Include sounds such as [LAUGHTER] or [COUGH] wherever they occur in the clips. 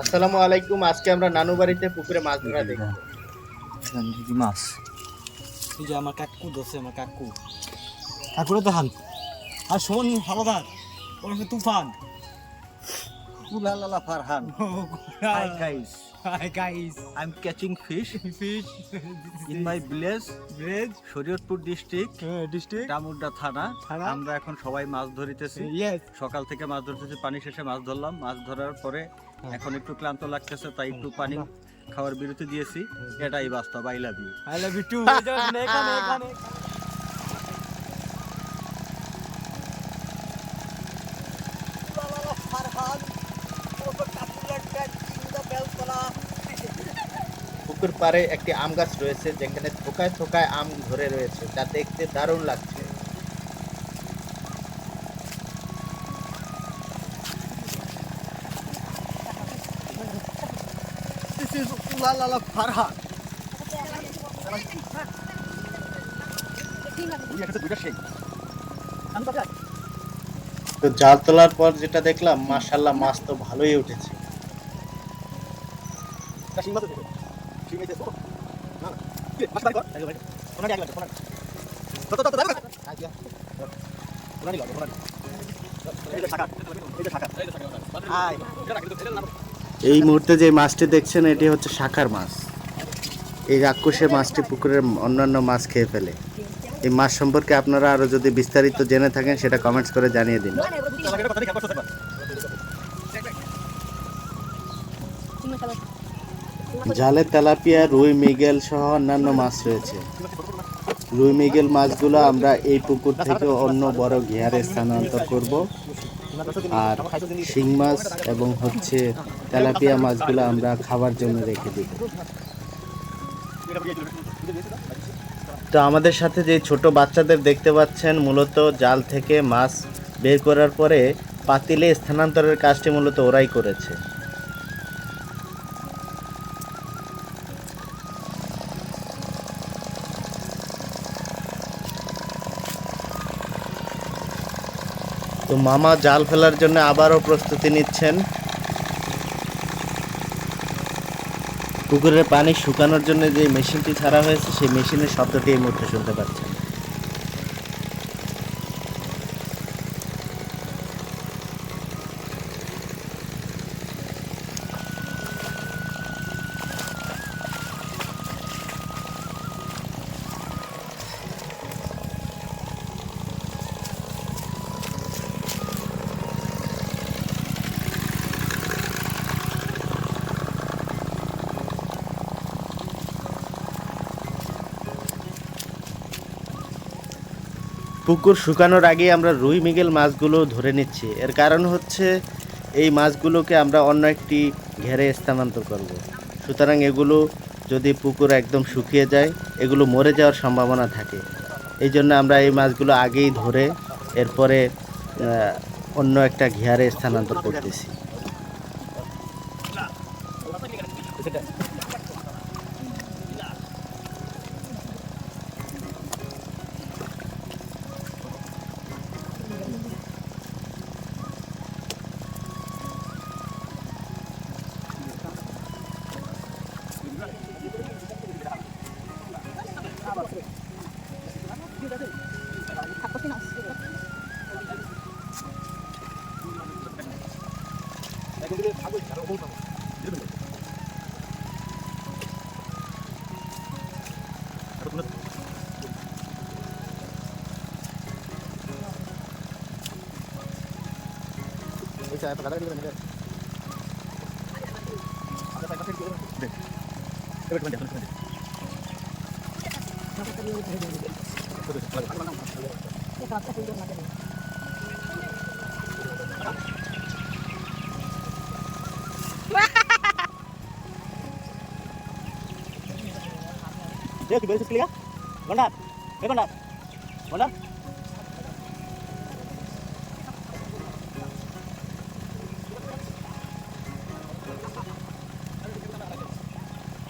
আসসালামু আলাইকুম আজকে আমরা নানু বাড়িতে পুকুরে মাছ ধরা দেখব। কি মাছ? এই যে আমার কাকু দোষে আমার কাকু। কাকুরে তো হান আর শোন হাওলাদার ওরফে Tufan. Ulalala Farhan. [LAUGHS] Hi guys. Hi guys I'm catching fish fish in my village, Shariatpur district district Damudya থানা থানা। আমরা এখন সবাই মাছ ধরিতেছি। ইয়েস সকাল থেকে মাছ ধরতেছি পানি শেষে মাছ ধরলাম। মাছ ধরার পরে এখন একটু ক্লান্ত লাগতেছে তাই একটু পানি খাওয়ার বিরতি দিয়েছি। এটাই বাস্তব I love you I love you too এখানে এখানে। পুকুর পাড়ে একটি আম গাছ রয়েছে যেখানে থোকায় থোকায় আম ধরে রয়েছে। যা দেখতে দারুণ লাগছে। This is Ulalala Farhan. তো জাল তোলার পর যেটা দেখলাম মাশাল্লাহ মাছ তো ভালোই উঠেছে। এই মুহূর্তে যে মাছটি দেখছেন, এটি হচ্ছে শাখার মাছ। এই রাক্ষসে মাছটি পুকুরের অন্যান্য মাছ খেয়ে ফেলে। এই মাছ সম্পর্কে আপনারা আরও যদি বিস্তারিত জেনে থাকেন, সেটা কমেন্টস করে জানিয়ে দিন। জালে তেলাপিয়া, রুই মৃগেল সহ অন্যান্য মাছ রয়েছে। রুই মৃগেল মাছগুলো আমরা এই পুকুর থেকে অন্য বড় ঘেয়ারে স্থানান্তর করব। আর শিং মাছ এবং হচ্ছে তেলাপিয়া মাছগুলো আমরা খাবার জন্য রেখে দিব। তো আমাদের সাথে যে ছোট বাচ্চাদের দেখতে পাচ্ছেন, মূলত জাল থেকে মাছ বের করার পরে পাতিলে স্থানান্তরের কাজটি মূলত ওরাই করেছে। তো মামা জাল ফেলার জন্য আবারও প্রস্তুতি নিচ্ছেন। পুকুরের পানি শুকানোর জন্য যে মেশিনটি ছাড়া হয়েছে, সেই মেশিনের শব্দটি এই মুহূর্তে শুনতে পাচ্ছেন। পুকুর শুকানোর আগে আমরা রুই মিগেল মাছগুলো ধরে নিচ্ছি। এর কারণ হচ্ছে এই মাছগুলোকে আমরা অন্য একটি ঘেরে স্থানান্তর করব। সুতরাং এগুলো যদি পুকুর একদম শুকিয়ে যায়, এগুলো মরে যাওয়ার সম্ভাবনা থাকে। এই জন্য আমরা এই মাছগুলো আগেই ধরে এরপরে অন্য একটা ঘেয়ারে স্থানান্তর করতেছি। Ya, tiba-tiba sekali ya. Gondar. Ya, Gondar.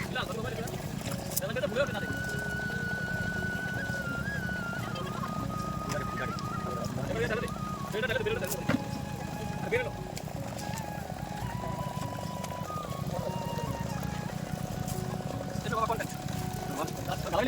ഇല്ല അതൊന്നും വരില്ല ഞാൻ എന്താ പുള്ളിയോട് കാണാതെ